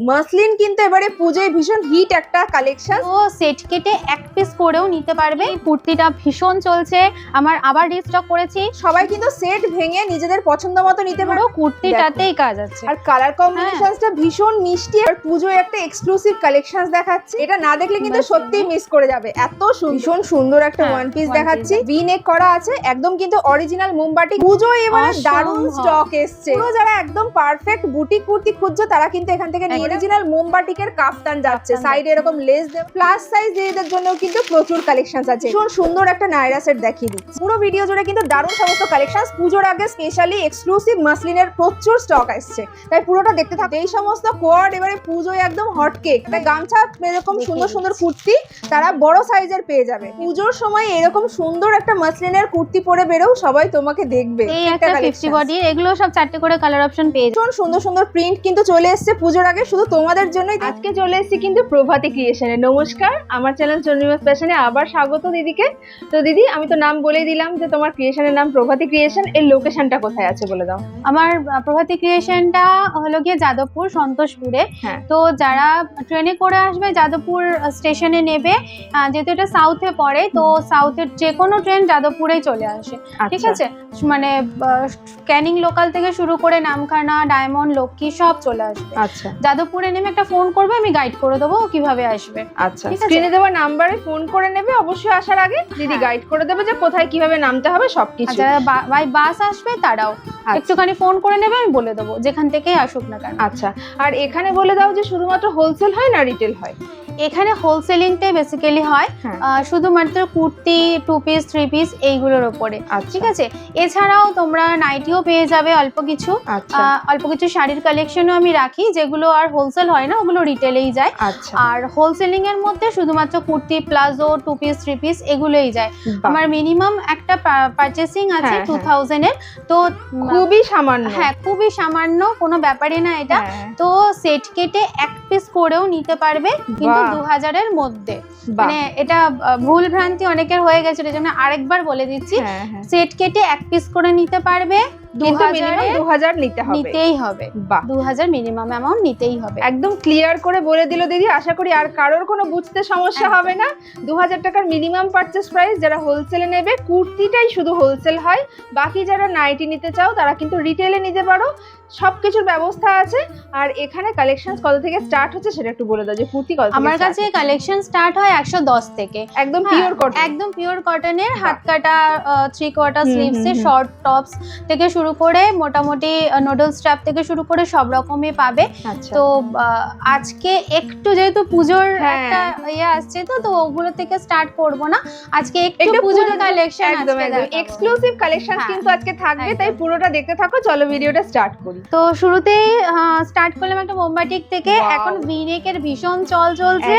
Muslin কিন্তু এবারে পুজোয় ভীষণ হিট একটা কালেকশন তো সেট কেটে এক পিস করেও নিতে পারবে। এই কুর্তিটা ভীষণ চলছে। আমার আবার রিস্টক করেছি। সবাই কিন্তু সেট ভেঙে নিজেদের পছন্দ মতো নিতে পারো কুর্তিটাতেই কাজ আছে। আর কালার কম্বিনেশনসটা ভীষণ মিষ্টি আর পুজোয় একটা এক্সক্লুসিভ কালেকশনস দেখাচ্ছে। এটা না দেখলে কিন্তু বাস, সত্যিই মিস করে যাবে। এত ভীষণ সুন্দর একটা হ্যাঁ, ওয়ান পিস one দেখাচ্ছি। ভি নেক করা আছে। একদম কিন্তু অরিজিনাল মোমবাটি পুজোয় এবারে। দারুণ স্টক এসছে। যারা একদম পারফেক্ট বুটিক কুর্তি খুঁজছো তারা কিন্তু এখান থেকে নিয়ে। অরিজিনাল মোমবাটিকের কাফতান যাচ্ছে। সাইডে এরকম লেস দেব প্লাস সাইজ দিদিদের জন্য কিন্তু প্রচুর কালেকশনস আছে। ভীষণ সুন্দর একটা নাইরা সেট দেখিয়ে দিচ্ছি। পুরো ভিডিও জুড়ে কিন্তু দারুণ সমস্ত কালেকশনস পুজোর আগে স্পেশালি এক্সক্লুসিভ মাসলিনের প্রচুর স্টক আসছে। তাই পুরোটা দেখতে থাকো এই সমস্ত কোয়ার্ড এবারে পুজোয় একদম হট কেক তাই গামছা এরকম সুন্দর সুন্দর কুর্তি তারা বড় সাইজের পেয়ে যাবে। পুজোর সময় এরকম সুন্দর একটা মাসলিনের কুর্তি পরে বেরোও সবাই তোমাকে দেখবে। এই একটা একটা ফিফটি collections। বডি এগুলো সব চারটে করে কালার অপশন পেয়ে ভীষণ সুন্দর সুন্দর প্রিন্ট কিন্তু চলে এসেছে। পুজোর আগে শুধু তোমাদের জন্যই আজকে চলে এসেছি কিন্তু প্রভাতী ক্রিয়েশনে নমস্কার আমার চ্যানেল চন্দ্রিমা ফ্যাশনে আবার স্বাগত দিদিকে। তো দিদি আমি তো নাম বলেই দিলাম যে তোমার ক্রিয়েশনের নাম প্রভাতী ক্রিয়েশন এর লোকেশনটা কোথায় আছে বলে দাও। আমার প্রভাতী ক্রিয়েশনটা হলো গিয়ে যাদবপুর সন্তোষপুরে। হ্যাঁ। তো যারা ট্রেনে করে আসবে যাদবপুর স্টেশনে নেবে যেহেতু এটা সাউথে পড়ে তো সাউথের যে কোনো ট্রেন যাদবপুরেই চলে আসে। ঠিক আচ্ছা। আছে? মানে ক্যানিং লোকাল থেকে শুরু করে নামখানা ডায়মন্ড লক্ষ্মী সব চলে আসবে। আচ্ছা। যাদবপুরে নেমে একটা ফোন করবে আমি গাইড করে দেবো কীভাবে আসবে। আচ্ছা স্ক্রিনে দেওয়া নাম্বারে ফোন করে নেবে অবশ্যই আসার আগে দিদি হ্যাঁ। গাইড করে দেবে যে কোথায় কীভাবে নামতে হবে সবকিছু। যারা বাই বাস আসবে তারাও। আচ্ছা। একটুখানি ফোন করে নেবে আমি বলে দেবো যেখান থেকেই আসুক না কেন। আচ্ছা আর এখানে বলে দাও যে শুধুমাত্র হোলসেল হয় না রিটেল হয়? এখানে হোলসেলিংটাই বেসিক্যালি হয় হ্যাঁ। শুধুমাত্র kurti two piece three piece এইগুলোর ওপরে। আচ্ছা। ঠিক আছে? এছাড়াও তোমরা নাইটিও পেয়ে যাবে অল্প কিছু। আচ্ছা। অল্প কিছু শাড়ির কালেকশনও আমি রাখি যেগুলো আর হোলসেল হয় না ওগুলো রিটেলেই যায়। আচ্ছা। আর হোলসেলিং এর মধ্যে শুধুমাত্র kurti palazzo two piece three piece এগুলোই যায়। আমার মিনিমাম একটা পারচেসিং আছে টু হ্যাঁ। থাউজেন্ডের তো খুবই সামান্য। হ্যাঁ খুবই সামান্য কোনো ব্যাপারই না এটা। হ্যাঁ, তো সেট কেটে এক পিস করেও নিতে পারবে। কিন্তু। দু হাজারের মধ্যে। মানে এটা ভুল ভ্রান্তি অনেকের হয়ে গেছে এই আরেকবার বলে দিচ্ছি। হ্যাঁ, হ্যাঁ। সেট কেটে এক পিস করে নিতে পারবে নিতেই হবে। দু হাজার মিনিমাম অ্যামাউন্ট নিতেই হবে। একদম ক্লিয়ার করে বলে দিল দিদি আশা করি আর কারোর কোনো বুঝতে সমস্যা হবে না। দু হাজার টাকার মিনিমাম পারচেস প্রাইস যারা হোলসেলে নেবে কুর্তিটাই শুধু হোলসেল হয়। বাকি যারা নাইটি নিতে চাও তারা কিন্তু রিটেলে নিতে পারো। সবকিছুর ব্যবস্থা আছে। আর এখানে কালেকশন কত থেকে স্টার্ট হচ্ছে সেটা একটু বলে দাও যে কুর্তি কত আমার কাছে কালেকশন স্টার্ট হয় একশো দশ থেকে। একদম হ্যাঁ, পিওর কটন একদম পিওর কটনের হাত কাটা থ্রি কোয়ার্টার স্লিভস হুম। শর্ট টপস থেকে শুরু করে মোটামুটি নোডল স্ট্র্যাপ থেকে শুরু করে সব রকমই পাবে। আচ্ছা। তো আজকে একটু যেহেতু পুজোর হ্যাঁ। একটা ইয়ে আসছে তো তো ওগুলো থেকে স্টার্ট করব না। আজকে একটু পুজোর কালেকশন একদম এক্সক্লুসিভ কালেকশন হ্যাঁ, কিন্তু আজকে থাকবে তাই পুরোটা দেখতে থাকো চলো ভিডিওটা স্টার্ট করি। তো শুরুতেই স্টার্ট করলাম একটা মোমবাটিক থেকে. এখন ভিনেকের ভীষণ চল চলছে।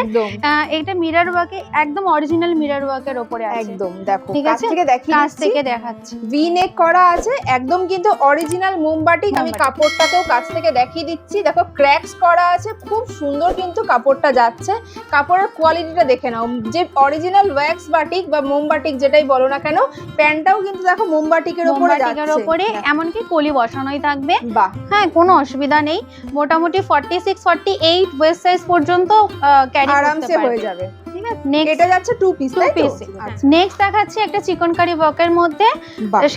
এটা মিরর ওয়ার্কে একদম অরিজিনাল মিরর ওয়ার্কের ওপরে আছে। একদম দেখো ঠিক আছে? থেকে কাছ দিচ্ছি। থেকে দেখাচ্ছি। ভি নেক করা আছে একদম কিন্তু অরিজিনাল মোমবাটিক আমি কাপড়টাকেও কাছ থেকে দেখিয়ে দিচ্ছি। দেখো ক্র্যাকস করা আছে খুব সুন্দর কিন্তু কাপড়টা যাচ্ছে। কাপড়ের কোয়ালিটিটা দেখে নাও। যে অরিজিনাল ওয়্যাক্স বাটিক বা মোমবাটিক যেটাই বলো না কেন প্যান্টটাও কিন্তু দেখো মোমবাটিকের উপরে যাচ্ছে। ওপরে এমনকি কলি বসানোই থাকবে। বাহ হ্যাঁ কোনো অসুবিধা নেই। মোটামুটি forty six forty eight waist size পর্যন্ত ক্যারি আরামসে হয়ে যাবে। এটা যাচ্ছে টু পিস টু পিস আচ্ছা, নেক্সট দেখাচ্ছি একটা ওয়ার্কের মধ্যে।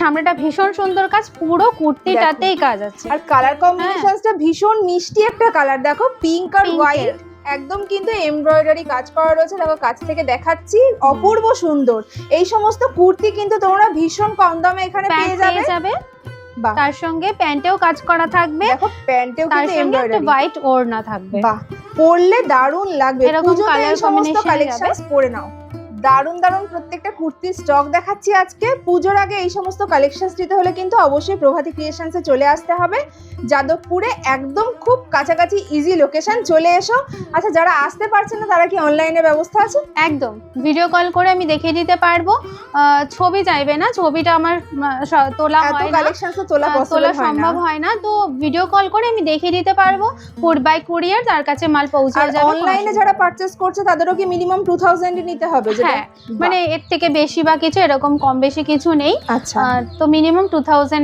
সামনেটা ভীষণ সুন্দর কাজ পুরো কুর্তিটাতেই কাজ আছে। আর কালার কম্বিনেশনসটা ভীষণ মিষ্টি একটা কালার দেখো পিঙ্ক আর হোয়াইট একদম কিন্তু এমব্রয়ডারি কাজ করা রয়েছে। দেখো কাছ থেকে দেখাচ্ছি অপূর্ব সুন্দর। এই সমস্ত কুর্তি কিন্তু তোমরা ভীষণ কম দামে এখানে পেয়ে যাবে। তার সঙ্গে প্যান্টেও কাজ করা থাকবে। দেখো প্যান্টেও তার সঙ্গে একটা হোয়াইট ওড়না থাকবে। বাহ পরলে দারুণ লাগবে। এরকম পুজোতে কম্বিনেশন পরে নাও। দারুণ দারুণ প্রত্যেকটা কুর্তির স্টক দেখাচ্ছি আজকে। পুজোর আগে এই সমস্ত কালেকশনস নিতে হলে কিন্তু অবশ্যই প্রভাতী ক্রিয়েশনসে চলে আসতে হবে। যাদবপুরে একদম খুব কাছাকাছি ইজি লোকেশন চলে এসো। আচ্ছা যারা আসতে পারছে না তারা কি অনলাইনে ব্যবস্থা আছে? একদম। ভিডিও কল করে আমি দেখিয়ে দিতে পারব। ছবি চাইবে না ছবিটা আমার তোলা হয় কালেকশনস তোলা তোলা হয় না। সম্ভব হয় না। তো ভিডিও কল করে আমি দেখিয়ে দিতে পারব। ফুড বাই কুরিয়ার তার কাছে মাল পৌঁছে যাবে। অনলাইনে যারা নেই। পারচেস করছে তাদেরও কি মিনিমাম টু থাউজেন্ড নিতে হবে? হ্যাঁ মানে এর থেকে বেশি বা কিছু এরকম কম বেশি কিছু নেই। আচ্ছা। তো মিনিমাম টু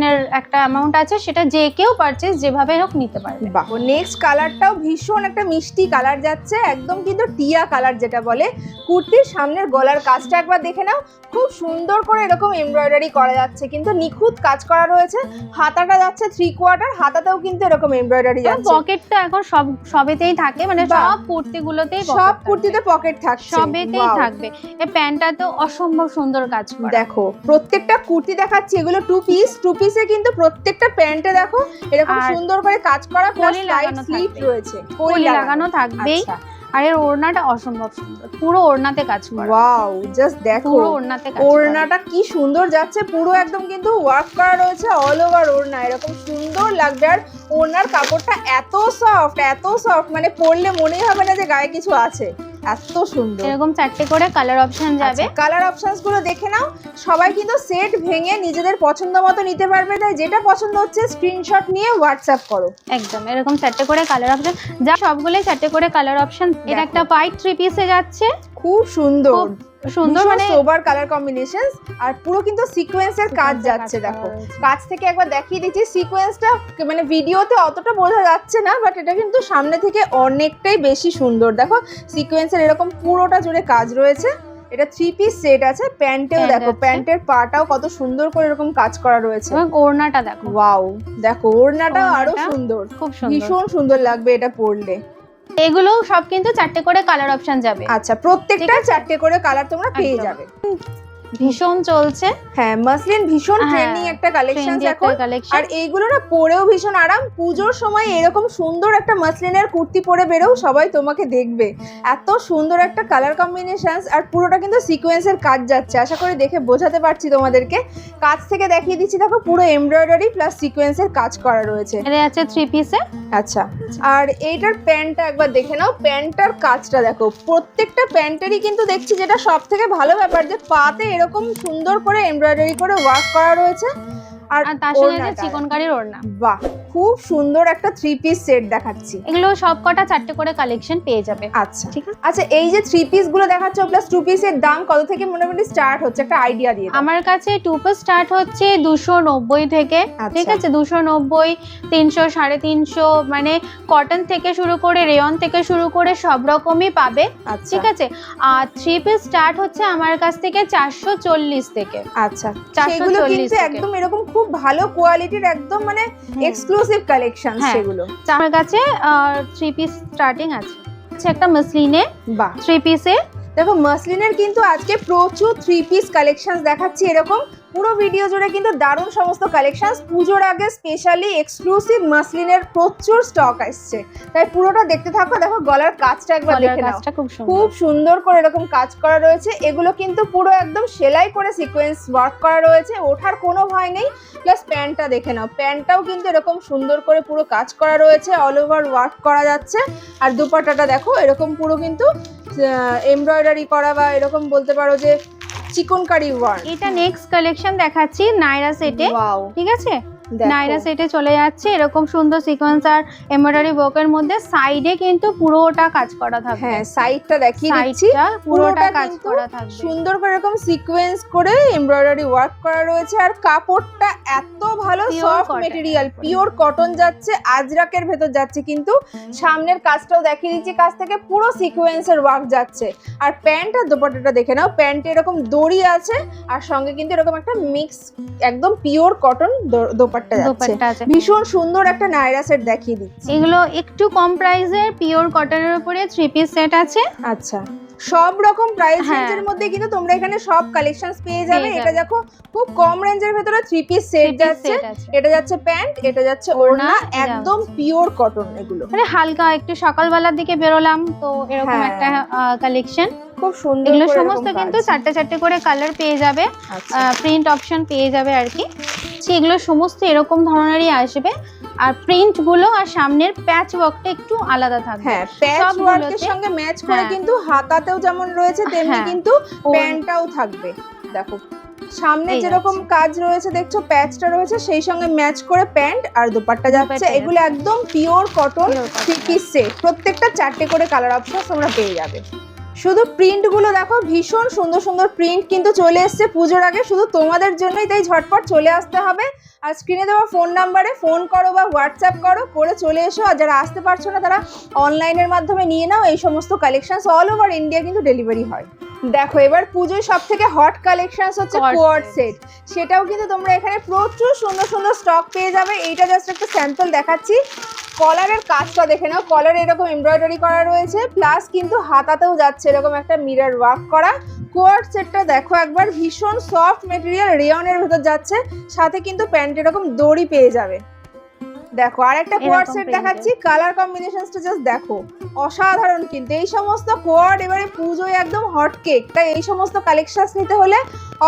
এর একটা অ্যামাউন্ট আছে সেটা যে কেউ পারচেস যেভাবে হোক নিতে পারবে। বাহ। নেক্সট কালারটাও ভীষণ একটা মিষ্টি কালার যাচ্ছে একদম কিন্তু টিয়া কালার যেটা বলে। কুর্তির সামনের গলার কাজটা একবার দেখে নাও খুব সুন্দর করে এরকম এমব্রয়ডারি করা যাচ্ছে কিন্তু নিখুঁত কাজ করা রয়েছে। হাতাটা যাচ্ছে থ্রি কোয়ার্টার হাতাতেও কিন্তু এরকম এমব্রয়ডারি যাচ্ছে। পকেট তো এখন সব সবেতেই থাকে মানে। সব কুর্তিগুলোতেই সব কুর্তিতে পকেট থাকে সবেতেই থাকবে। এই প্যান্টটা তো অসম্ভব সুন্দর কাজ করা। দেখো প্রত্যেকটা কুর্তি দেখাচ্ছি এগুলো টু পিস টু পিসে কিন্তু প্রত্যেকটা প্যান্টে দেখো এরকম সুন্দর করে কাজ করা প্লাস লাগানো স্লিভ রয়েছে কলি লাগানো। থাকবেই। আচ্ছা। আর এর ওড়নাটা অসম্ভব সুন্দর। পুরো ওড়নাতে কাজ করা। ওয়াও জাস্ট দেখো। পুরো ওড়নাতে কাজ ওড়নাটা কি সুন্দর যাচ্ছে। পুরো একদম কিন্তু ওয়ার্ক করা রয়েছে অল ওভার ওড়না। এরকম সুন্দর লাগবে। আর ওড়নার কাপড়টা এত সফট এত সফট মানে পরলে মনেই হবে না যে গায়ে কিছু আছে। এত সুন্দর। এরকম চারটে করে কালার অপশন যাবে। কালার অপশনসগুলো দেখে নাও। সবাই কিন্তু সেট ভেঙে নিজেদের পছন্দ মতো নিতে পারবে। তাই যেটা পছন্দ হচ্ছে স্ক্রিনশট নিয়ে হোয়াটসঅ্যাপ করো। একদম এরকম চারটে করে কালার অপশন যা সবগুলোই চারটে করে কালার অপশন এটা একটা হোয়াইট থ্রি পিসে যাচ্ছে। খুব সুন্দর। সুন্দর মানে সোবার কালার কম্বিনেশন আর পুরো কিন্তু সিকোয়েন্সের কাজ যাচ্ছে দেখো। কাছ থেকে একবার দেখিয়ে দিচ্ছি সিকোয়েন্সটা মানে ভিডিওতে অতটা বোঝা যাচ্ছে না বাট এটা কিন্তু সামনে থেকে অনেকটাই বেশি সুন্দর। দেখো সিকোয়েন্সের এরকম পুরোটা জুড়ে কাজ রয়েছে। এটা থ্রি পিস সেট আছে প্যান্টেও দেখো। প্যান্টের পাটাও কত সুন্দর করে এরকম কাজ করা রয়েছে। এবং ওড়নাটা দেখো। ওয়াও দেখো ওড়নাটাও আরও সুন্দর। খুব সুন্দর। ভীষণ সুন্দর লাগবে এটা পরলে। এগুলো সব কিন্তু চারটে করে কালার অপশন যাবে। আচ্ছা প্রত্যেকটা চারটে করে কালার তোমরা পেয়ে যাবে। ভীষণ চলছে। হ্যাঁ মাসলিন ভীষণ হ্যাঁ, ট্রেন্ডিং একটা কালেকশন এখন। আর এইগুলো না পরেও ভীষণ আরাম। পুজোর সময় এরকম সুন্দর একটা মাসলিনের কুর্তি পরে বেরোও সবাই তোমাকে দেখবে। এত সুন্দর একটা কালার কম্বিনেশন আর পুরোটা কিন্তু সিকোয়েন্সের কাজ যাচ্ছে। আশা করি দেখে বোঝাতে পারছি তোমাদেরকে। কাজ থেকে দেখিয়ে দিচ্ছি দেখো পুরো এমব্রয়ডারি প্লাস সিকোয়েন্সের কাজ করা রয়েছে। এটা আছে থ্রি পিসে আচ্ছা আর এইটার প্যান্টটা একবার দেখে নাও। প্যান্টটার কাজটা দেখো। প্রত্যেকটা প্যান্টেরই কিন্তু দেখছি যেটা সব থেকে ভালো ব্যাপার যে পাতে এরকম সুন্দর করে এমব্রয়ডারি করে ওয়ার্ক করা রয়েছে। আর তার সঙ্গে আছে। চিকনকারির ওড়না। বাহ খুব সুন্দর একটা থ্রি পিস সেট দেখাচ্ছি। এগুলো সব কটা চারটে করে কালেকশন পেয়ে যাবে। আচ্ছা। ঠিক আছে? আচ্ছা এই যে থ্রি পিসগুলো দেখাচ্ছ প্লাস টু পিসের দাম কত থেকে মোটামুটি স্টার্ট হচ্ছে? একটা আইডিয়া দিয়ে আমার কাছে টু পিস স্টার্ট হচ্ছে দুশো নব্বই থেকে। আচ্ছা। ঠিক আছে? দুশো নব্বই তিনশো সাড়ে তিনশো মানে কটন থেকে শুরু করে রেয়ন থেকে শুরু করে সব রকমই পাবে। আচ্ছা। ঠিক আছে? আর থ্রি পিস স্টার্ট হচ্ছে আমার কাছ থেকে চারশো চল্লিশ থেকে। আচ্ছা। 440 সেগুলো কিন্তু একদম এরকম খুব ভালো কোয়ালিটির একদম মানে এক্সক্লুসিভ কালেকশন হ্যাঁ। সেগুলো। আমার কাছে থ্রি পিস স্টার্টিং আছে। হচ্ছে একটা মসলিনে বা থ্রি পিসে দেখো মাসলিনের কিন্তু আজকে প্রচুর থ্রি পিস কালেকশন দেখাচ্ছি এরকম। পুরো ভিডিও জুড়ে কিন্তু দারুণ সমস্ত কালেকশন পুজোর আগে স্পেশালি এক্সক্লুসিভ মাসলিনের প্রচুর স্টক আসছে। তাই পুরোটা দেখতে থাকো দেখো গলার কাজটা একবার দেখে নাও। খুব সুন্দর। করে এরকম কাজ করা রয়েছে। এগুলো কিন্তু পুরো একদম সেলাই করে সিকোয়েন্স ওয়ার্ক করা রয়েছে। ওঠার কোনো ভয় নেই। প্লাস প্যান্টটা দেখে নাও। প্যান্টটাও কিন্তু এরকম সুন্দর করে পুরো কাজ করা রয়েছে। অল ওভার ওয়ার্ক করা যাচ্ছে। আর দুপাটাটা দেখো এরকম পুরো কিন্তু এমব্রয়ডারি করা বা এরকম বলতে পারো যে চিকনকারি ওয়ার্ক। এটা নেক্সট কালেকশন দেখাচ্ছি নাইরা সেটে ঠিক আছে? নাইরা সেটে চলে যাচ্ছে এরকম সুন্দর সিকোয়েন্স আর এমব্রয়ডারি ওয়ার্কের মধ্যে সাইডে কিন্তু পুরোটা কাজ করা থাকবে। হ্যাঁ সাইডটা দেখিয়ে দিচ্ছি। পুরোটা কাজ করা থাকবে। সুন্দর করে এরকম সিকোয়েন্স করে এমব্রয়ডারি ওয়ার্ক করা রয়েছে। আর কাপড়টা এত ভালো সফট মেটেরিয়াল পিওর কটন যাচ্ছে আজরাকের ভেতর যাচ্ছে কিন্তু। সামনের কাজটাও দেখিয়ে দিচ্ছি কাজ থেকে পুরো সিকোয়েন্সের ওয়ার্ক যাচ্ছে। আর প্যান্ট আর দোপাট্টাটা দেখে নাও প্যান্টে এরকম দড়ি আছে আর সঙ্গে কিন্তু এরকম একটা মিক্স একদম পিওর কটন দোপাট্টা দোপাট্টা আছে। ভীষণ সুন্দর একটা নাইরা সেট দেখিয়ে দিচ্ছি। এগুলো একটু কম প্রাইসের পিওর কটনের উপরে থ্রি পিস সেট আছে। আচ্ছা সব রকম প্রাইস হ্যাঁ। রেঞ্জের মধ্যে কিন্তু তোমরা এখানে সব কালেকশনস পেয়ে যাবে। এটা দেখো খুব কম রেঞ্জের ভেতরে থ্রি পিস সেট যাচ্ছে। এটা যাচ্ছে প্যান্ট এটা যাচ্ছে ওড়না, ওড়না একদম পিওর কটন এগুলো। মানে হালকা একটু সকালবেলার দিকে বেরোলাম তো এরকম হ্যাঁ। একটা কালেকশন খুব সুন্দর এগুলো সমস্ত কিন্তু। চারটে চারটে করে কালার পেয়ে যাবে আচ্ছা। প্রিন্ট অপশন পেয়ে যাবে আর কি সে এগুলো সমস্ত এরকম ধরনেরই আসবে আর প্রিন্টগুলো আর সামনের প্যাচ ওয়ার্কটা একটু আলাদা থাকবে হ্যাঁ প্যাচ ওয়ার্কের সঙ্গে ম্যাচ করে হ্যাঁ। কিন্তু হাতাতেও যেমন রয়েছে তেমনি হ্যাঁ। কিন্তু প্যান্টটাও থাকবে দেখো সামনে যেরকম কাজ রয়েছে দেখছ প্যাচটা রয়েছে সেই সঙ্গে ম্যাচ করে প্যান্ট আর দুপাট্টা যাচ্ছে এগুলো একদম pure cotton. Three piece set প্রত্যেকটা চারটে করে কালার অপশন তোমরা পেয়ে যাবে শুধু প্রিন্টগুলো দেখো ভীষণ সুন্দর সুন্দর প্রিন্ট কিন্তু চলে এসছে পুজোর আগে। শুধু তোমাদের জন্যই তাই ঝটপট চলে আসতে হবে। আর স্ক্রিনে দেওয়া ফোন নাম্বারে ফোন করো বা হোয়াটসঅ্যাপ করো করে চলে এসো। আর যারা আসতে পারছ না তারা অনলাইনের মাধ্যমে নিয়ে নাও। এই সমস্ত কালেকশনস অল ওভার ইন্ডিয়া কিন্তু ডেলিভারি হয়। দেখো এবার পুজোয় সব থেকে হট কালেকশনস হচ্ছে কোয়াড সেট সেটাও কিন্তু তোমরা এখানে প্রচুর সুন্দর সুন্দর স্টক পেয়ে যাবে। এইটা জাস্ট একটা স্যাম্পল দেখাচ্ছি। কলারের কাজটা দেখে নাও। কলার এরকম এমব্রয়ডারি করা রয়েছে প্লাস কিন্তু হাতাতেও যাচ্ছে এরকম একটা মিরার ওয়ার্ক করা। কোয়ার্ট সেটটা দেখো একবার, ভীষণ সফট মেটেরিয়াল রেয়নের ভেতর যাচ্ছে, সাথে কিন্তু প্যান্ট এরকম দড়ি পেয়ে যাবে। দেখো আর একটা কোয়াড সেট দেখাচ্ছি কালার কম্বিনেশনসটা জাস্ট দেখো। অসাধারণ কিন্তু। এই সমস্ত কোয়াড এবারে পুজোয় একদম হট কেক তাই এই সমস্ত কালেকশনস নিতে হলে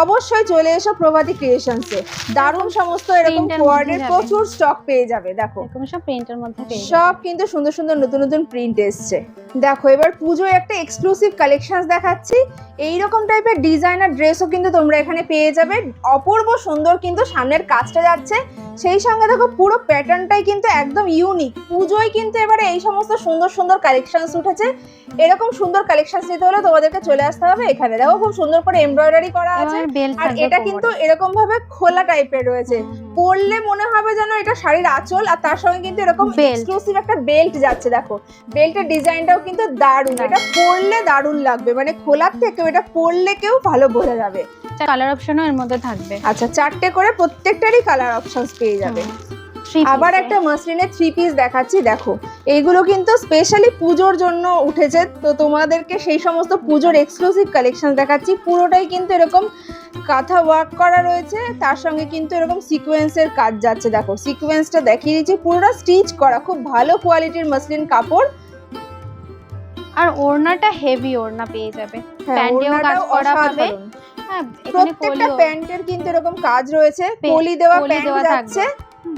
অবশ্যই চলে এসো প্রভাতী ক্রিয়েশনসে দারুণ সমস্ত এরকম যাবে। প্রচুর স্টক পেয়ে যাবে দেখো। এরকম সব প্রিন্টের মধ্যে। সব কিন্তু সুন্দর সুন্দর নতুন নতুন প্রিন্ট এসছে। দেখো এবার পুজোয় একটা এক্সক্লুসিভ কালেকশন দেখাচ্ছি। এইরকম টাইপের ডিজাইনার ড্রেসও কিন্তু তোমরা এখানে পেয়ে যাবে। অপূর্ব সুন্দর কিন্তু সামনের কাজটা যাচ্ছে। সেই সঙ্গে দেখো পুরো প্যাটার্নটাই কিন্তু একদম ইউনিক পুজোয় কিন্তু এবারে এই সমস্ত সুন্দর সুন্দর কালেকশনস উঠেছে। এরকম সুন্দর কালেকশনস নিতে হলে তোমাদেরকে চলে আসতে হবে এখানে। দেখো খুব সুন্দর করে এমব্রয়ডারি করা আছে। আর এটা কিন্তু এরকম ভাবে খোলা টাইপের রয়েছে। পরলে মনে হবে যেন এটা শাড়ির আঁচল আর তার সঙ্গে কিন্তু এরকম এক্সক্লুসিভ একটা বেল্ট যাচ্ছে দেখো। বেল্টের ডিজাইনটাও কিন্তু দারুণ। এটা পরলে দারুণ লাগবে। মানে খোলার থেকেও এটা পরলে কেউ ভালো বোঝা যাবে। কালার অপশনও এর মধ্যে থাকবে। আচ্ছা চারটে করে প্রত্যেকটারই কালার অপশনস পেয়ে যাবে। আবার একটা মাসলিনের থ্রি পিস দেখাচ্ছি দেখো। এইগুলো কিন্তু স্পেশালি পুজোর জন্য উঠেছে। তো তোমাদেরকে সেই সমস্ত পুজোর এক্সক্লুসিভ কালেকশন দেখাচ্ছি। পুরোটাই কিন্তু এরকম কাঁথা ওয়ার্ক করা রয়েছে। তার সঙ্গে কিন্তু এরকম সিকোয়েন্সের কাজ যাচ্ছে। দেখো সিকোয়েন্সটা দেখিয়ে দিচ্ছি। পুরোটা স্টিচ করা। খুব ভালো কোয়ালিটির মাসলিন কাপড়। আর ওড়নাটা হেভি ওড়না পেয়ে যাবে। হ্যাঁ, প্যান্টেও কাজ করা পাবে। হ্যাঁ প্রত্যেকটা প্যান্টের কিন্তু এরকম কাজ রয়েছে। পলি দেওয়া প্যান্ট যাচ্ছে।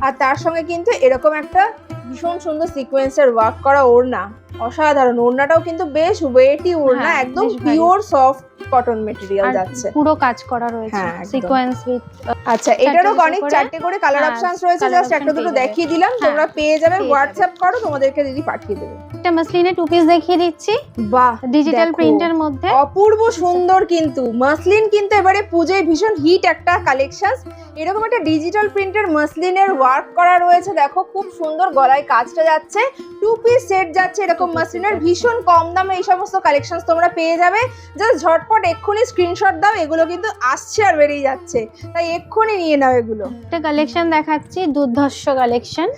আর তার সঙ্গে কিন্তু এরকম একটা ভীষণ সুন্দর সিকোয়েন্সের ওয়ার্ক করা ওড়না। অসাধারণ। ওড়নাটাও কিন্তু বেশ ওয়েটি ওড়না হ্যাঁ, একদম পিওর সফট কটন মেটেরিয়াল যাচ্ছে। পুরো কাজ করা রয়েছে হ্যাঁ, সিকোয়েন্স উইথ আচ্ছা এটারও অনেক চারটে করে কালার হ্যাঁ, অপশনস রয়েছে জাস্ট একটা দুটো দেখিয়ে দিলাম হ্যাঁ, তোমরা পেয়ে যাবে হোয়াটসঅ্যাপ করো তোমাদেরকে দিদি পাঠিয়ে দেবে। একটা মাসলিনে টু পিস দেখিয়ে দিচ্ছি। বাহ ডিজিটাল প্রিন্টের মধ্যে। অপূর্ব সুন্দর কিন্তু মাসলিন কিন্তু এবারে পুজোয় ভীষণ হিট একটা কালেকশন এরকম একটা ডিজিটাল প্রিন্টের মাসলিনের ওয়ার্ক করা রয়েছে দেখো খুব সুন্দর গলায় কাজটা যাচ্ছে। টু পিস সেট যাচ্ছে এরকম মাসলিনের ভীষণ কম দামে এই সমস্ত কালেকশন তোমরা পেয়ে যাবে। জাস্ট ঝটপট এক্ষুনি স্ক্রিনশট দাও এগুলো কিন্তু আসছে আর বেরিয়ে যাচ্ছে। তাই এক্ষুনি নিয়ে নাও এগুলো। একটা কালেকশন দেখাচ্ছি দুর্ধর্ষ কালেকশন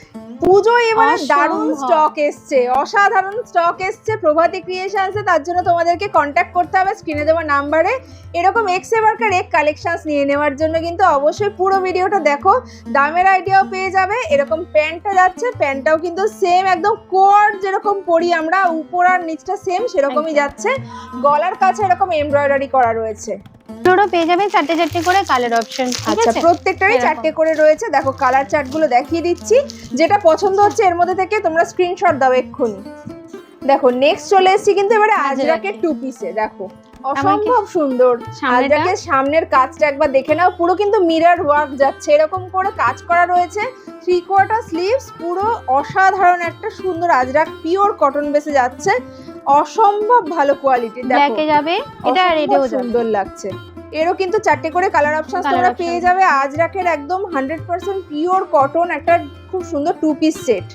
পুজো এবারে। দারুণ স্টক এসছে অসাধারণ স্টক এসছে প্রভাতী ক্রিয়েশনসে তার জন্য তোমাদেরকে কন্ট্যাক্ট করতে হবে স্ক্রিনে দেওয়া নাম্বারে এরকম এক্স এবারকার এক কালেকশনস নিয়ে নেওয়ার জন্য কিন্তু অবশ্যই পুরো ভিডিওটা দেখো। দামের আইডিয়াও পেয়ে যাবে এরকম প্যান্টটা যাচ্ছে প্যান্টটাও কিন্তু সেম একদম কোয়ার যেরকম পরি আমরা উপর আর নিচটা সেম সেরকমই যাচ্ছে। গলার কাছে এরকম এমব্রয়ডারি করা রয়েছে। পুরো পেয়ে যাবে চারটে চারটে করে কালার অপশন আচ্ছা প্রত্যেকটারই। চারটে করে রয়েছে। দেখো কালার চার্টগুলো দেখিয়ে দিচ্ছি। যেটা পছন্দ হচ্ছে এর মধ্যে থেকে তোমরা স্ক্রিনশট দাও এক্ষুনি। দেখো নেক্সট চলে এসেছি কিন্তু এবারে আজরাকে। আজরাকের টু পিসে দেখো। অসম্ভব সুন্দর? আজরাকের সামনের কাজটা একবার দেখে নাও পুরো কিন্তু মিরর ওয়ার্ক যাচ্ছে। এরকম করে কাজ করা রয়েছে। থ্রি কোয়ার্টার স্লিভস পুরো অসাধারণ একটা সুন্দর আজরাক পিওর কটন বেসে যাচ্ছে। অসম্ভব ভালো কোয়ালিটি দেখো। যাবে এটা রেডেও সুন্দর লাগছে। এরও কিন্তু চারটে করে কালার অপশন তোমরা পেয়ে যাবে। আজরাকের একদম হান্ড্রেড পার্সেন্ট পিওর কটন একটা খুব সুন্দর টু পিস সেট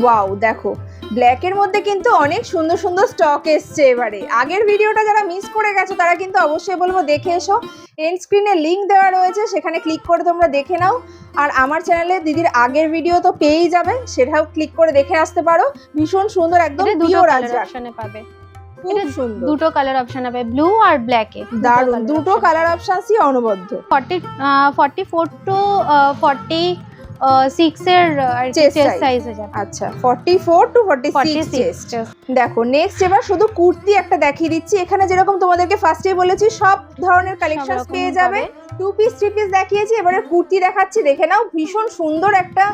ওয়াও দেখো। ব্ল্যাকের মধ্যে কিন্তু অনেক সুন্দর সুন্দর স্টক এসছে এবারে। আগের ভিডিওটা যারা মিস করে গেছো তারা কিন্তু অবশ্যই বলব দেখে এসো। এন্ড স্ক্রিনে লিঙ্ক দেওয়া রয়েছে সেখানে ক্লিক করে তোমরা দেখে নাও। আর আমার চ্যানেলে দিদির আগের ভিডিও তো পেয়েই যাবে সেটাও ক্লিক করে দেখে আসতে পারো। ভীষণ সুন্দর একদম দুটো অপশনে পাবে। দুটো কালার অপশন হবে ব্লু আর ব্ল্যাকে দারুণ দুটো কালার অপশনসই অনবদ্য। Forty forty four to forty six এর চেস্ট সাইজ হয়ে যাবে। আচ্ছা to forty forty six six দেখো নেক্সট এবার শুধু কুর্তি একটা দেখিয়ে দিচ্ছি। এখানে যেরকম তোমাদেরকে ফার্স্টেই বলেছি সব ধরনের কালেকশন পেয়ে যাবে। টু পিস থ্রি পিস দেখিয়েছি এবারে কুর্তি দেখাচ্ছি। দেখে নাও ভীষণ সুন্দর একটা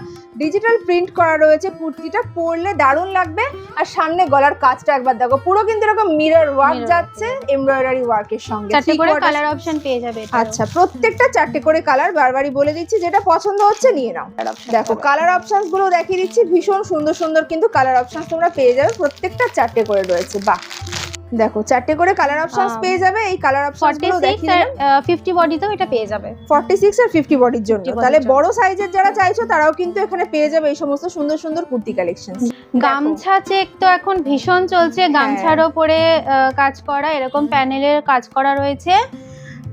ডিজিটাল প্রিন্ট করা রয়েছে কুর্তিটা। পরলে দারুণ লাগবে। আর সামনে গলার কাজটা একবার দেখো। পুরো কিন্তু এরকম মিরর ওয়ার্ক যাচ্ছে এমব্রয়ডারি ওয়ার্কের সঙ্গে। চারটে করে কালার অপশন পেয়ে যাবে আচ্ছা প্রত্যেকটা চারটে করে কালার বারবারই বলে দিচ্ছি যেটা পছন্দ হচ্ছে নিয়ে নাও। দেখো কালার অপশনসগুলো দেখিয়ে দিচ্ছি। ভীষণ সুন্দর সুন্দর কিন্তু কালার অপশনস তোমরা পেয়ে যাবে। প্রত্যেকটা চারটে করে রয়েছে। বাহ! দেখো চারটে করে কালার অপশনস পেয়ে যাবে এই কালার অপশনসগুলো দেখিয়ে বডি ফিফটি বডিতেও এটা পেয়ে যাবে। 46 আর 50 বডির জন্য। তাহলে বড় সাইজের যারা চাইছো তারাও কিন্তু এখানে পেয়ে যাবে এই সমস্ত সুন্দর সুন্দর কুর্তি কালেকশন গামছা চেক তো এখন ভীষণ চলছে। হ্যাঁ। গামছার উপরে কাজ করা এরকম প্যানেলের কাজ করা রয়েছে।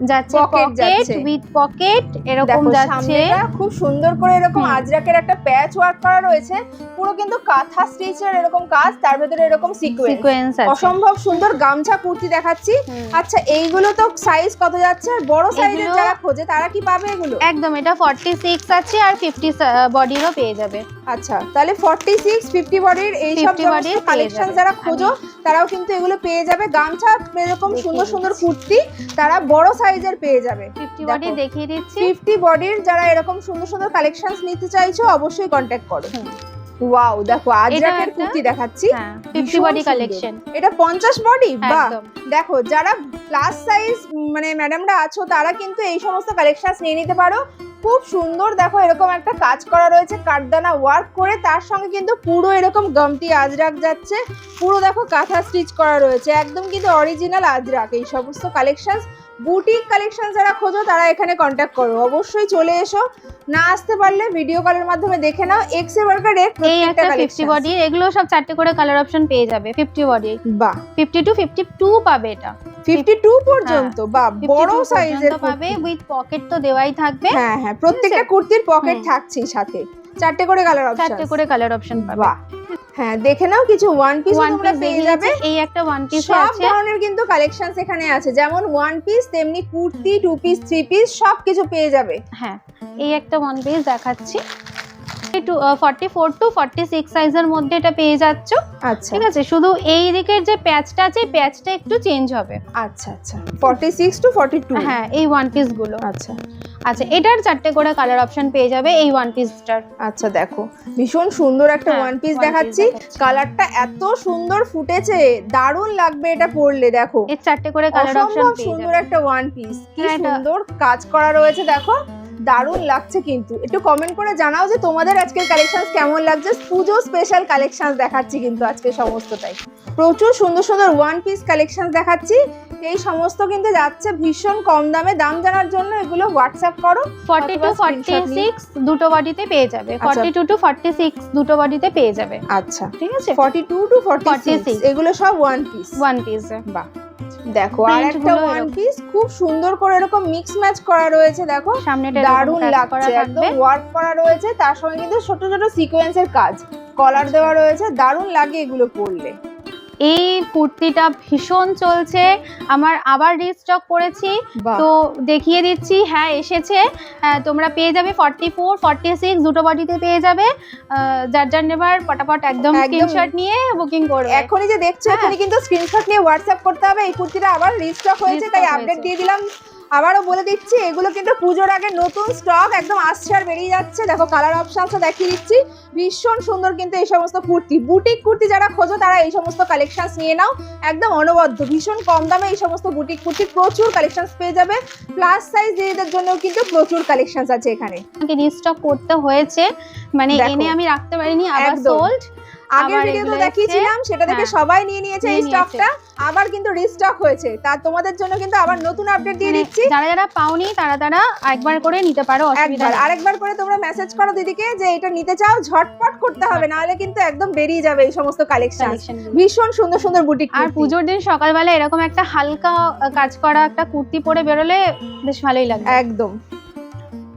যাচ্ছে পকেট। উইথ পকেট এরকম যাচ্ছে। খুব সুন্দর করে এরকম। আজরাকের একটা প্যাচ ওয়ার্ক করা রয়েছে। পুরো কিন্তু কাঁথা স্টিচের এরকম কাজ তার ভেতরে এরকম সিকোয়েন্স অসম্ভব সুন্দর গামছা কুর্তি দেখাচ্ছি। আচ্ছা এইগুলো তো সাইজ কত যাচ্ছে? আর বড় সাইজের যারা খোঁজে তারা কি পাবে এগুলো? একদম এটা ফর্টি সিক্স আছে আর ফিফটি বডিরও পেয়ে যাবে। আচ্ছা তাহলে 46 50 বডির এই সব বডির কালেকশন যারা খোঁজো তারাও কিন্তু এগুলো পেয়ে যাবে। গামছা এরকম সুন্দর সুন্দর কুর্তি তারা বড় সাইজের পেয়ে যাবে। ফিফটি দেখো। বডি দেখিয়ে দিচ্ছি। 50 বডির যারা এরকম সুন্দর সুন্দর কালেকশনস নিতে চাইছো অবশ্যই কন্ট্যাক্ট করো। ওয়াও দেখো আজরাকের কুর্তি দেখাচ্ছি। হ্যাঁ ফিফটি ভীষণ বডি কালেকশন এটা 50 বডি বাহ! দেখো যারা প্লাস সাইজ মানে ম্যাডামরা আছো তারা কিন্তু এই সমস্ত কালেকশনস নিয়ে নিতে পারো। খুব সুন্দর দেখো এরকম একটা কাজ করা রয়েছে কাঠদানা ওয়ার্ক করে তার সঙ্গে কিন্তু পুরো এরকম গামটি আজরাক যাচ্ছে। পুরো দেখো কাঁথা স্টিচ করা রয়েছে একদম কিন্তু অরিজিনাল আজরাক। এই সমস্ত কালেকশনস বুটিক কালেকশন যারা খোঁজো তারা এখানে কন্ট্যাক্ট করো। অবশ্যই চলে এসো। না আসতে পারলে ভিডিও কলের মাধ্যমে দেখে নাও। এক্স এ ওয়ার্কারের এই একটা ফিফটি বডি এগুলো সব চারটে করে কালার অপশন পেয়ে যাবে ফিফটি বডি বাহ। ফিফটি টু ফিফটি টু পাবে এটা। 52 পর্যন্ত? বা বড় সাইজের পাবে উইথ পকেট তো দেওয়াই থাকবে। হ্যাঁ হ্যাঁ প্রত্যেকটা কুর্তির পকেট থাকছে থাকছেই সাথে। চারটে করে কালার অপশন চারটে করে কালার অপশন পাবে। হ্যাঁ দেখে নাও কিছু ওয়ান পিস তোমরা পেয়ে যাবে। যাবে এই একটা ওয়ান পিস আছে। সব ধরনের কিন্তু কালেকশন এখানে আছে। যেমন ওয়ান পিস তেমনি kurti two piece three piece সব কিছু পেয়ে যাবে। হ্যাঁ এই একটা ওয়ান পিস দেখাচ্ছি। Forty four to forty six সাইজের মধ্যে এটা পেয়ে যাচ্ছ। আচ্ছা। ঠিক আছে? শুধু এই দিকের যে প্যাচটা আছে প্যাচটা একটু চেঞ্জ হবে। আচ্ছা আচ্ছা। 46 টু। 42 হ্যাঁ এই ওয়ান আচ্ছা। আচ্ছা এটার চারটে করে কালার অপশন পেয়ে যাবে এই ওয়ান পিসটার আচ্ছা দেখো। ভীষণ সুন্দর একটা হ্যাঁ, ওয়ান পিস দেখাচ্ছি। কালারটা এত সুন্দর ফুটেছে দারুণ লাগবে এটা পরলে দেখো। এর চারটে করে কালার অপশন সুন্দর একটা ওয়ান পিস কি হ্যাঁ, সুন্দর কাজ করা রয়েছে দেখো। দারুণ লাগছে কিন্তু। একটু কমেন্ট করে জানাও যে তোমাদের আজকের কালেকশন কেমন লাগছে। পুজো স্পেশাল কালেকশন দেখাচ্ছি কিন্তু আজকে সমস্তটাই। প্রচুর সুন্দর সুন্দর ওয়ান পিস কালেকশন দেখাচ্ছি। এই সমস্ত কিন্তু যাচ্ছে ভীষণ কম দামে। দাম জানার জন্য এগুলো হোয়াটসঅ্যাপ করো। ফর্টি টু ফর্টি সিক্স দুটো বডিতে পেয়ে যাবে। Forty two to forty six দুটো বডিতে পেয়ে যাবে। আচ্ছা। ঠিক আছে? 42 টু 46 46 এগুলো সব ওয়ান পিস ওয়ান পিস বাহ। দেখো আর একটা ওয়ান পিস খুব সুন্দর করে এরকম মিক্স ম্যাচ করা রয়েছে দেখো। সামনেটা দারুণ লাগছে একদম ওয়ার্ক করা রয়েছে তার সঙ্গে কিন্তু ছোট ছোট সিকোয়েন্সের কাজ। কলার দেওয়া রয়েছে দারুণ লাগে এগুলো পরলে এই কুর্তিটা ভীষণ চলছে। আমার আবার রিস্টক করেছি তো দেখিয়ে দিচ্ছি। হ্যাঁ এসেছে। তোমরা পেয়ে যাবে ফর্টি ফোর ফর্টি সিক্স দুটো বডিতে পেয়ে যাবে। যার যার নেবার পটাপট একদম একদম। স্ক্রিনশট নিয়ে বুকিং করবে। এখনই যে দেখছ হ্যাঁ। এখনই কিন্তু স্ক্রিনশট নিয়ে হোয়াটসঅ্যাপ করতে হবে। এই কুর্তিটা আবার রিস্টক হয়েছে তাই আপডেট দিয়ে দিলাম। আবারও বলে দিচ্ছি এগুলো কিন্তু পুজোর আগে নতুন স্টক একদম আর বেরিয়ে যাচ্ছে। দেখো কালার অপশনসও দেখিয়ে দিচ্ছি। ভীষণ সুন্দর কিন্তু এই সমস্ত কুর্তি। বুটিক কুর্তি যারা খোঁজো তারা এই সমস্ত কালেকশনস নিয়ে নাও। একদম অনবদ্য ভীষণ কম দামে এই সমস্ত বুটিক কুর্তি প্রচুর কালেকশনস পেয়ে যাবে। প্লাস সাইজ দিদিদের জন্য কিন্তু প্রচুর কালেকশনস আছে এখানে। আমাকে রিস্টক করতে হয়েছে। মানে এনে আমি রাখতে পারিনি আবার। সোল্ড আগের ভিডিওতে দেখিয়েছিলাম সেটা থেকে হ্যাঁ। সবাই নিয়ে নিয়েছে এই স্টকটা আবার কিন্তু রিস্টক হয়েছে। তা তোমাদের জন্য কিন্তু আবার নতুন আপডেট দিয়ে দিচ্ছি। মানে যারা যারা পাওনি তারা তারা একবার করে নিতে পারো অসুবিধা একবার। আরেকবার করে তোমরা মেসেজ করো দিদিকে যে এটা নিতে চাও ঝটপট করতে হবে নাহলে কিন্তু একদম বেরিয়ে যাবে এই সমস্ত কালেকশন ভীষণ সুন্দর সুন্দর বুটিক আর পুজোর দিন সকালবেলা এরকম একটা হালকা কাজ করা একটা কুর্তি পরে বেরোলে বেশ ভালোই লাগবে। একদম।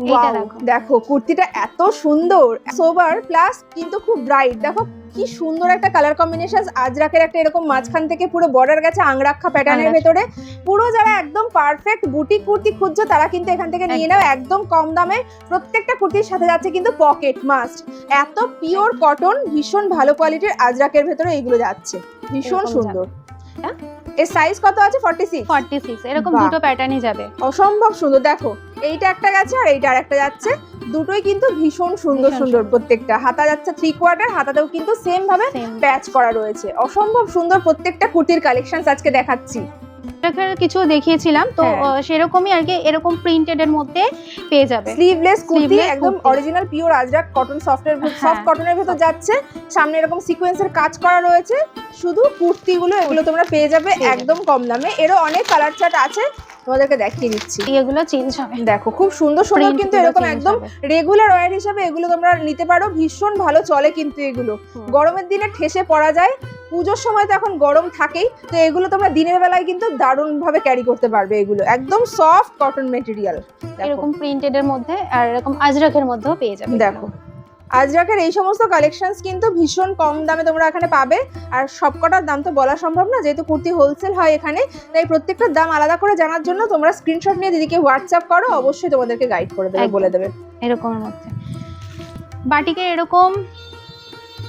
দেখো। দেখো কুর্তিটা এত সুন্দর সোবার প্লাস কিন্তু খুব ব্রাইট দেখো কি সুন্দর একটা কালার কম্বিনেশন আজরাকের একটা এরকম মাঝখান থেকে পুরো বর্ডার গেছে আংরাক্ষা প্যাটার্নের ভেতরে। পুরো যারা একদম পারফেক্ট বুটিক কুর্তি খুঁজছো তারা কিন্তু এখান থেকে নিয়ে নাও। একদম। কম দামে প্রত্যেকটা কুর্তির সাথে যাচ্ছে কিন্তু পকেট মাস্ট এত পিওর কটন ভীষণ ভালো কোয়ালিটির আজরাকের ভেতরে এইগুলো যাচ্ছে। ভীষণ সুন্দর। হ্যাঁ? এর সাইজ কত আছে? ফর্টি সিক্স ফর্টি সিক্স এরকম দুটো প্যাটার্নই যাবে। অসম্ভব সুন্দর। দেখো এইটা একটা গেছে আর এইটা আরেকটা যাচ্ছে। দুটোই কিন্তু ভীষণ সুন্দর সুন্দর। প্রত্যেকটা। হাতা যাচ্ছে থ্রি কোয়ার্টার হাতাতেও কিন্তু সেম ভাবে প্যাচ করা রয়েছে। অসম্ভব সুন্দর প্রত্যেকটা কুর্তির কালেকশন আজকে দেখাচ্ছি। কিছু দেখিয়েছিলাম তো হ্যাঁ। সেরকমই আর কি এরকম প্রিন্টেড এর মধ্যে পেয়ে যাবে স্লিভলেস কুর্তি একদম অরিজিনাল পিওর আজরাক কটন সফটের সফট। কটনের ভেতর যাচ্ছে সামনে এরকম সিকোয়েন্সের কাজ করা রয়েছে শুধু কুর্তিগুলো এগুলো তোমরা পেয়ে যাবে। একদম কম দামে এরও অনেক কালার চার্ট আছে তোমাদেরকে দেখিয়ে দিচ্ছি। এগুলো চেঞ্জ হবে। দেখো খুব সুন্দর সুন্দর কিন্তু এরকম একদম রেগুলার ওয়্যার হিসাবে এগুলো তোমরা নিতে পারো। ভীষণ ভালো চলে কিন্তু এগুলো। গরমের দিনে ঠেসে পড়া যায়। পুজোর সময় তো এখন গরম থাকেই। তো এগুলো তোমরা দিনের বেলায় কিন্তু দারুণ ভাবে ক্যারি করতে পারবে এগুলো। একদম সফট কটন মেটেরিয়াল এরকম প্রিন্টেড এর মধ্যে আর এরকম আজরাকের মধ্যেও পেয়ে যাবে দেখো। আজরাকের এই সমস্ত কালেকশনস কিন্তু ভীষণ কম দামে তোমরা এখানে পাবে। আর সবকটার দাম তো বলা সম্ভব না যেহেতু কুর্তি হোলসেল হয় এখানে। তাই প্রত্যেকটার দাম আলাদা করে জানার জন্য তোমরা স্ক্রিনশট নিয়ে দিদিকে হোয়াটসঅ্যাপ করো অবশ্যই তোমাদেরকে গাইড করে দেবে বলে দেবে। এরকমের মধ্যে। বাটিকে এরকম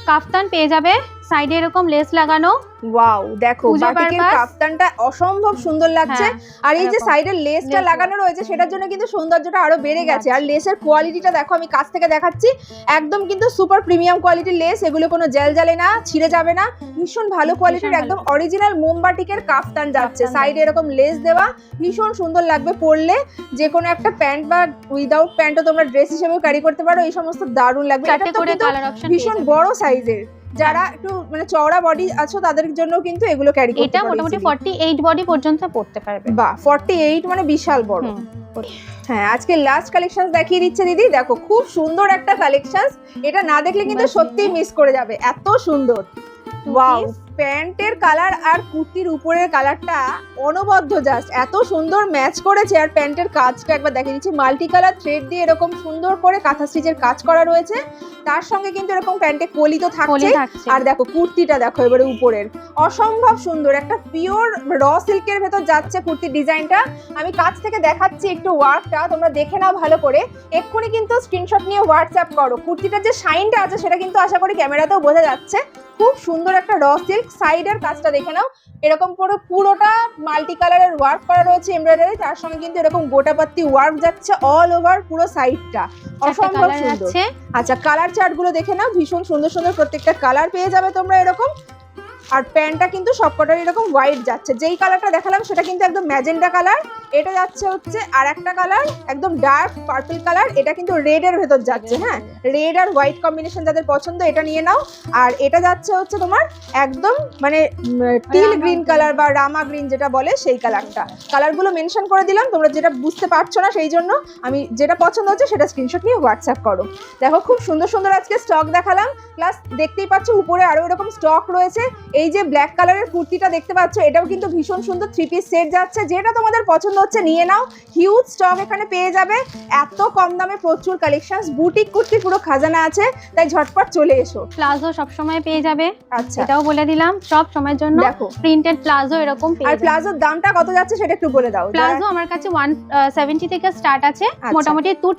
কাফতান পেয়ে যাবে। সাইডে এরকম লেস লাগানো। ওয়াও দেখো বাটিকের কাফতানটা অসম্ভব সুন্দর লাগছে। হ্যাঁ, আর এই যে। সাইডের লেসটা লাগানো রয়েছে সেটার জন্য কিন্তু সৌন্দর্যটা আরও বেড়ে গেছে। আর লেসের কোয়ালিটিটা দেখো আমি কাছ থেকে দেখাচ্ছি। একদম কিন্তু সুপার প্রিমিয়াম কোয়ালিটির লেস এগুলো কোনো জেল জালে না ছিঁড়ে যাবে না। ভীষণ ভালো কোয়ালিটির একদম অরিজিনাল মোমবাটিকের কাফতান যাচ্ছে। সাইডে এরকম লেস দেওয়া ভীষণ সুন্দর লাগবে পরলে। যে কোনো একটা প্যান্ট বা উইদাউট প্যান্টও তোমরা ড্রেস হিসেবেও ক্যারি করতে পারো। এই সমস্ত দারুণ লাগবে। এটা তো ভীষণ বড় সাইজের যারা একটু মানে চওড়া বডি আছো তাদের জন্য কিন্তু এগুলো ক্যারি করতে এটা মোটামুটি easily। ফর্টি এইট বডি পর্যন্ত পড়তে পারবে। বাহ ফর্টি এইট মানে বিশাল বড়। হ্যাঁ আজকে লাস্ট কালেকশন দেখিয়ে দিচ্ছে দিদি। দেখো খুব সুন্দর একটা কালেকশন এটা না দেখলে কিন্তু সত্যি মিস করে যাবে। এত সুন্দর। ওয়াও। প্যান্টের কালার আর কুর্তির উপরের কালারটা অনবদ্য জাস্ট এত সুন্দর ম্যাচ করেছে আর প্যান্টের কাজটা একবার দেখে দিচ্ছি। মাল্টি কালার থ্রেড দিয়ে এরকম সুন্দর করে কাঁথা স্টিচের কাজ করা রয়েছে। তার সঙ্গে কিন্তু এরকম প্যান্টে কলি তো থাকছে। থাকছে। আর দেখো কুর্তিটা দেখো এবারে উপরের। অসম্ভব সুন্দর। একটা পিওর র সিল্কের ভেতর যাচ্ছে কুর্তির ডিজাইনটা। আমি কাছ থেকে দেখাচ্ছি একটু ওয়ার্কটা তোমরা দেখে নাও ভালো করে। এক্ষুনি কিন্তু স্ক্রিনশট নিয়ে হোয়াটসঅ্যাপ করো। কুর্তিটার যে শাইনটা আছে সেটা কিন্তু আশা করি ক্যামেরাতেও বোঝা যাচ্ছে। খুব সুন্দর একটা র সিল্ক সাইডের কাজটা দেখে নাও। এরকম পুরো পুরোটা মাল্টি কালারের ওয়ার্ক করা রয়েছে এমব্রয়ডারি তার সঙ্গে কিন্তু এরকম গোটা পাত্তি ওয়ার্ক যাচ্ছে অল ওভার পুরো সাইডটা অসম্ভব সুন্দর। আচ্ছা কালার চার্টগুলো দেখে নাও ভীষণ সুন্দর সুন্দর প্রত্যেকটা কালার পেয়ে যাবে তোমরা এরকম। আর প্যান্টটা কিন্তু সবকটার এরকম হোয়াইট যাচ্ছে। যেই কালারটা দেখালাম সেটা কিন্তু একদম ম্যাজেন্ডা কালার এটা যাচ্ছে হচ্ছে আর একটা কালার একদম ডার্ক পার্পল কালার এটা কিন্তু রেড এর ভেতর যাচ্ছে হ্যাঁ? রেড আর হোয়াইট কম্বিনেশন যাদের পছন্দ এটা নিয়ে নাও। আর এটা যাচ্ছে হচ্ছে তোমার একদম মানে টিল গ্রিন কালার বা রামা গ্রিন যেটা বলে সেই কালারটা কালারগুলো মেনশন করে দিলাম তোমরা যেটা বুঝতে পারছ না সেই জন্য আমি যেটা পছন্দ হচ্ছে সেটা স্ক্রিনশট নিয়ে হোয়াটসঅ্যাপ করো। দেখো খুব সুন্দর সুন্দর আজকে স্টক দেখালাম। প্লাস দেখতেই পাচ্ছ উপরে আরও এরকম স্টক রয়েছে। এই যে ব্ল্যাক কালারের কুর্তিটা দেখতে পাচ্ছ এটাও কিন্তু ভীষণ সুন্দর থ্রি পিস সেট যাচ্ছে। যেটা তোমাদের পছন্দ হচ্ছে নিয়ে নাও। হিউজ স্টক এখানে পেয়ে যাবে। এত কম দামে প্রচুর কালেকশন বুটিক কুর্তি পুরো খাজানা আছে তাই ঝটপট চলে এসো। প্লাজো সব সময় পেয়ে যাবে। আচ্ছা। এটাও বলে দিলাম সব সময়ের জন্য দেখো। প্রিন্টেড প্লাজো এরকম পেয়ে আর প্লাজোর দামটা কত যাচ্ছে সেটা একটু বলে দাও। প্লাজো আমার কাছে ওয়ান সেভেন্টি থেকে স্টার্ট আছে। আচ্ছা। মোটামুটি টু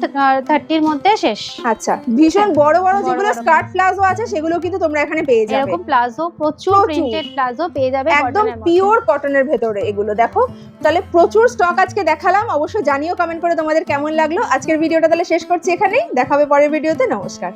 থার্টির মধ্যে শেষ। আচ্ছা। ভীষণ বড় বড় বড় যেগুলো স্কার্ট প্লাজো আছে সেগুলো কিন্তু তোমরা এখানে পেয়ে যাবে। এরকম প্লাজো প্রচুর। প্রিন্টেড প্লাজো পেয়ে যাবে একদম। পিওর কটনের ভেতরে এগুলো দেখো। তাহলে প্রচুর স্টক আজকে দেখালাম। অবশ্যই জানিও কমেন্ট করে তোমাদের কেমন লাগল। আজকের ভিডিওটা তাহলে শেষ করছি এখানেই। দেখাবে পরের ভিডিওতে নমস্কার।